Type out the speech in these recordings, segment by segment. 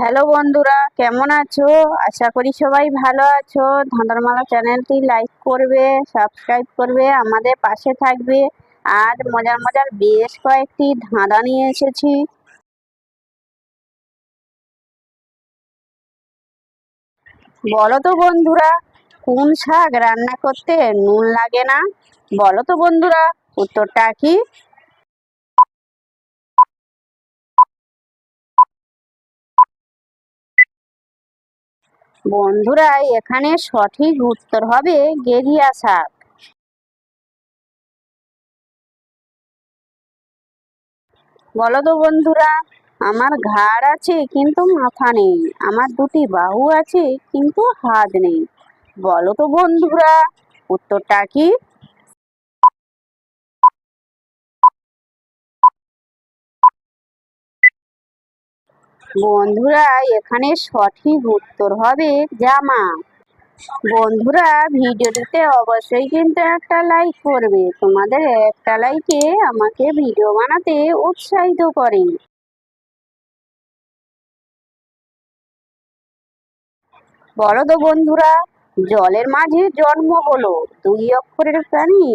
Hello বন্ধুরা, কেমন আছো? আশা করি সবাই ভালো আছো। ধাঁধারমালা চ্যানেলটি লাইক করবে, সাবস্ক্রাইব করবে, আমাদের পাশে থাকবে। আর মজার মজার বেশ কয়েকটি ধাঁধা নিয়ে এসেছি। বলো তো বন্ধুরা, কোন শাক রান্না করতে নুন লাগে না? বলো তো বন্ধুরা, উত্তরটা কি? বন্ধুরা এখানে সঠিক উত্তর হবে গেরিয়া শাক। বলো তো বন্ধুরা, আমার ঘাড় আছে কিন্তু মাথা নেই, আমার দুটি বাহু আছে কিন্তু হাত নেই। বলো তো বন্ধুরা, উত্তরটা কি? বন্ধুরা, এখানে সঠিক উত্তর হবে জামা। বন্ধুরা, ভিডিওটিতে অবশ্যই কিন্তু একটা লাইক করবে। তোমাদের একটা লাইকে আমাকে ভিডিও বানাতে উৎসাহিত করে। বলো তো বন্ধুরা, জলের মাঝে জন্ম হলো। দুই অক্ষরের প্রাণী,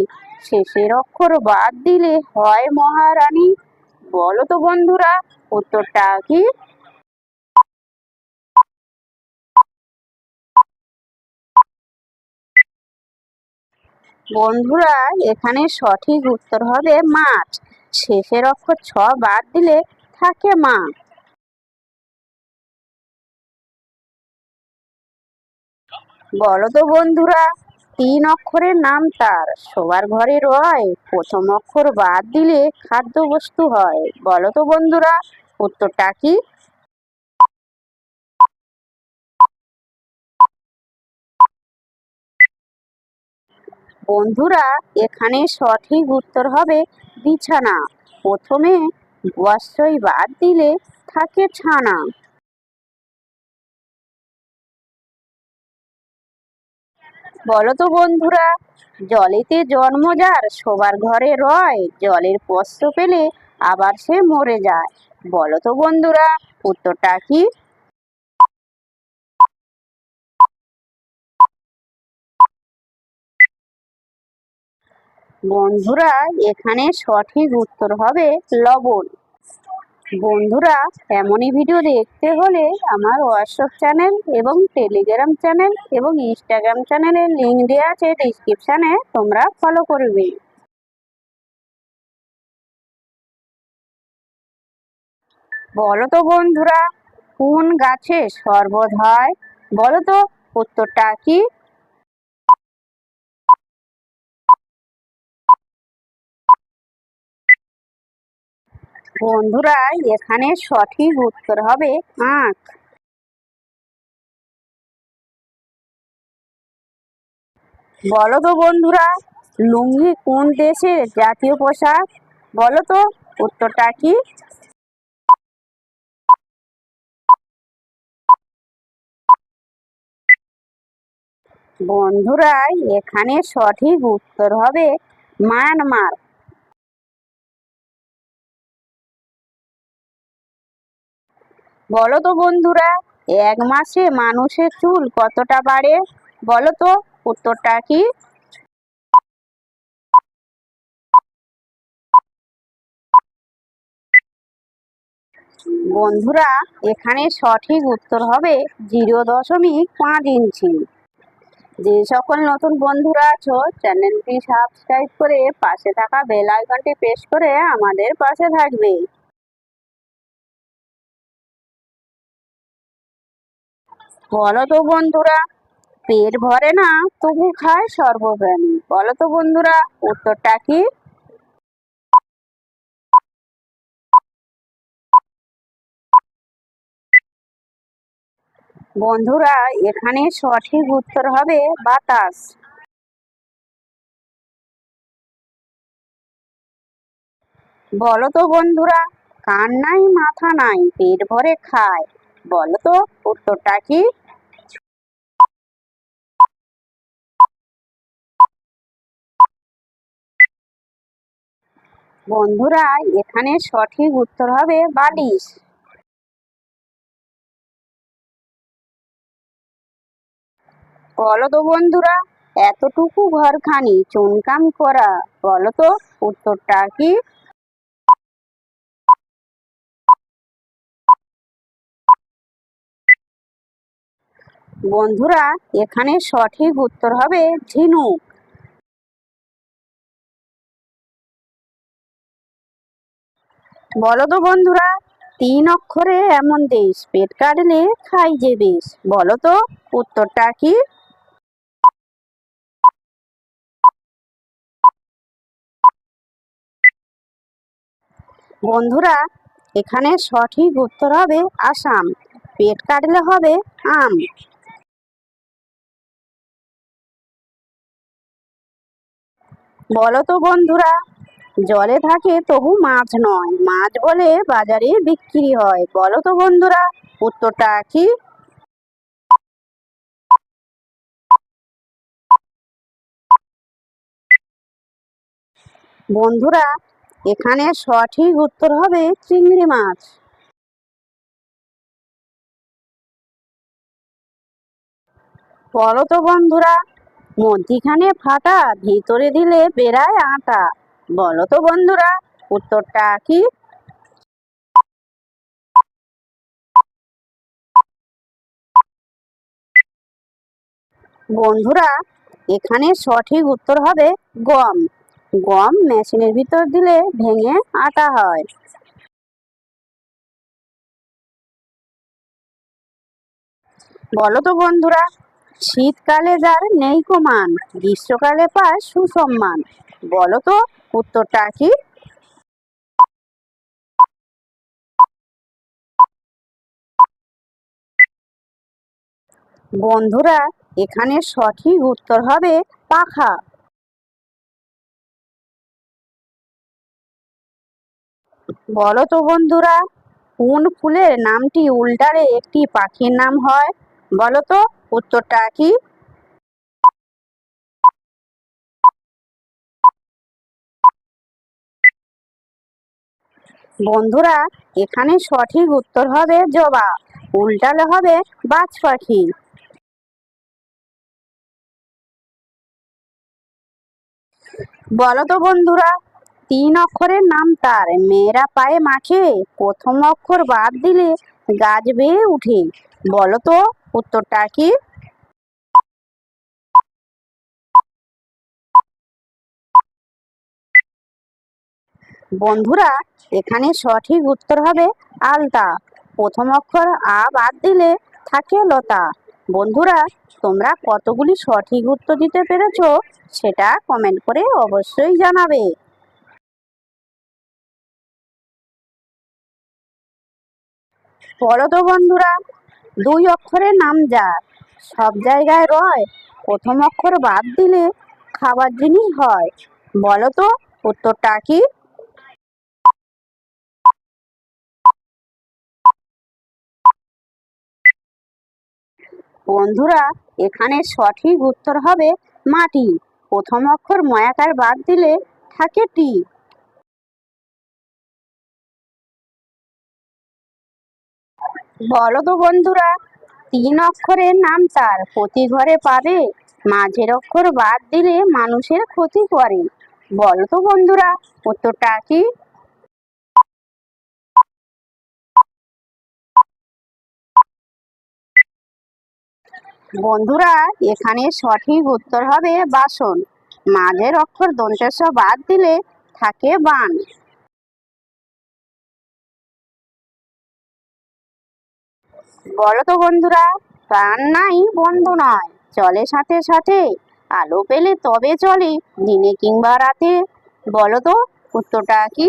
শেষের অক্ষর বাদ দিলে হয় মহারানী। বলো তো বন্ধুরা, উত্তরটা কি? বন্ধুরা, এখানে সঠিক উত্তর হবে মাছ। শেষের অক্ষর ছ বাদ দিলে থাকে মা। বলো তো বন্ধুরা, তিন অক্ষরের নাম তার। সবার ঘরে রয়, প্রথম অক্ষর বাদ দিলে খাদ্য বস্তু হয়। বলো তো বন্ধুরা, উত্তরটা কি? বন্ধুরা, এখানে সঠিক উত্তর হবে বিছানা। প্রথমে বস্যই বাদ দিলে থাকে ছানা। বলো তো বন্ধুরা, জলেতে জন্ম যার সবার ঘরে রয়। জলের স্পর্শ পেলে আবার সে মরে যায়। বলো তো বন্ধুরা, উত্তরটা কি? বন্ধুরা, এখানে সঠিক উত্তর হবে লবণ। বন্ধুরা, এমনই ভিডিও দেখতে হলে আমার হোয়াটসঅ্যাপ চ্যানেল এবং টেলিগ্রাম চ্যানেল এবং ইনস্টাগ্রাম চ্যানেলের লিঙ্ক দেওয়া আছে ডিসক্রিপশানে তোমরা ফলো করবে। বলো তো বন্ধুরা, কোন গাছে শরবত হয়? বলো তো, উত্তরটা কি? বন্ধুরা, এখানে সঠিক উত্তর হবে আখ। বলো তো বন্ধুরা, লুঙ্গি কোন দেশের জাতীয় পোশাক? বলো তো, উত্তরটা কি? বন্ধুরা, এখানে সঠিক উত্তর হবে মায়ানমার। বলো তো বন্ধুরা, এক মাসে মানুষের চুল কতটা বাড়ে? বলো তো, উত্তরটা কি? বন্ধুরা, এখানে সঠিক উত্তর হবে জিরো দশমিক পাঁচ ইঞ্চি। যে সকল নতুন বন্ধুরা আছো, চ্যানেলটি সাবস্ক্রাইব করে পাশে থাকা বেল আইকনটি প্রেস করে আমাদের পাশে থাকবে। বলো তো বন্ধুরা, পেট ভরে না, তবু খায় সর্বপ্রাণী বলো তো বন্ধুরা, উত্তরটা কি? বন্ধুরা, এখানে সঠিক উত্তর হবে বাতাস। বলো তো বন্ধুরা, কান নাই, মাথা নাই, পেট ভরে খায়। বলো তো, উত্তরটা কি? বন্ধুরা, এখানে সঠিক উত্তর হবে বালিশ। বলো তো বন্ধুরা, এতটুকু ঘরখানি চুনকাম করা, বলো তো উত্তরটা কি? বন্ধুরা, এখানে সঠিক উত্তর হবে ঝিনুক। বলো তো বন্ধুরা, তিন অক্ষরে এমন দেশ, পেট কাটলে খাই যে বেশ। বলো তো উত্তরটা কি? বন্ধুরা, এখানে সঠিক উত্তর হবে আসাম। পেট কাটলে হবে আম। বলো তো বন্ধুরা, জলে থাকে তবু মাছ নয়। মাছ বলে বাজারে বিক্রি হয়। বলো তো বন্ধুরা, উত্তরটা কি? বন্ধুরা, এখানে সঠিক উত্তর হবে চিংড়ি মাছ। বলো তো বন্ধুরা মধ্যিখানে ফাটা, ভিতরে দিলে বেড়ায় আটা। বলো তো বন্ধুরা, উত্তরটা কি? বন্ধুরা, এখানে সঠিক উত্তর হবে গম। গম মেশিনের ভিতর দিলে ভেঙে আটা হয়। বলো তো বন্ধুরা শীতকালে যার নেই কমান গ্রীষ্মকালে পায় সুসম্মান। বলো তো, উত্তরটা কি? বন্ধুরা, এখানে সঠিক উত্তর হবে পাখা। বলো তো বন্ধুরা, কোন ফুলের নামটি উল্টারে একটি পাখির নাম হয়? বলো তো উত্তরটা কি? বন্ধুরা, এখানে সঠিক উত্তর হবে জবা উল্টালে হবে বাজ পাখি বলো তো বন্ধুরা, তিন অক্ষরের নাম তার, মেয়েরা পায়ে মাখে, প্রথম অক্ষর বাদ দিলে গাছ বেয়ে উঠে। বলো তো, উত্তরটা কি? বন্ধুরা, এখানে সঠিক উত্তর হবে আলতা। প্রথম অক্ষর আ বাদ দিলে থাকে লতা। বন্ধুরা, তোমরা কতগুলি সঠিক উত্তর দিতে পেরেছ সেটা কমেন্ট করে অবশ্যই জানাবে। বলো তো বন্ধুরা দুই অক্ষরের নাম যা সব জায়গায় রয়, প্রথম অক্ষর বাদ দিলে খাবার জিনিস হয়। বলো তো, উত্তরটা কি? বন্ধুরা, এখানে সঠিক উত্তর হবে মাটি। প্রথম অক্ষর ময়াকার বাদ দিলে থাকে টি। বলো তো বন্ধুরা, তিন অক্ষরের নাম তার, প্রতি ঘরে পাবে। মাঝের অক্ষর বাদ দিলে মানুষের ক্ষতি করে। বলো তো বন্ধুরা, উত্তরটা কি? বন্ধুরা, এখানে সঠিক উত্তর হবে বাসন। মাঝের অক্ষর দন্তেশ বাদ দিলে থাকে বান। বলো তো বন্ধুরা, প্রাণ নাই, বন্ধ নয়। চলে সাথে সাথে, আলো পেলে তবে চলে, দিনে কিংবা রাতে। বলো তো, উত্তরটা কি?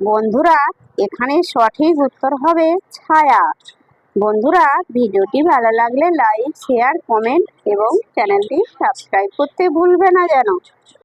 বন্ধুরা, এখানে সঠিক উত্তর হবে ছায়া। বন্ধুরা, ভিডিওটি ভালো লাগলে লাইক, শেয়ার, কমেন্ট এবং চ্যানেলটি সাবস্ক্রাইব করতে ভুলবে না যেন।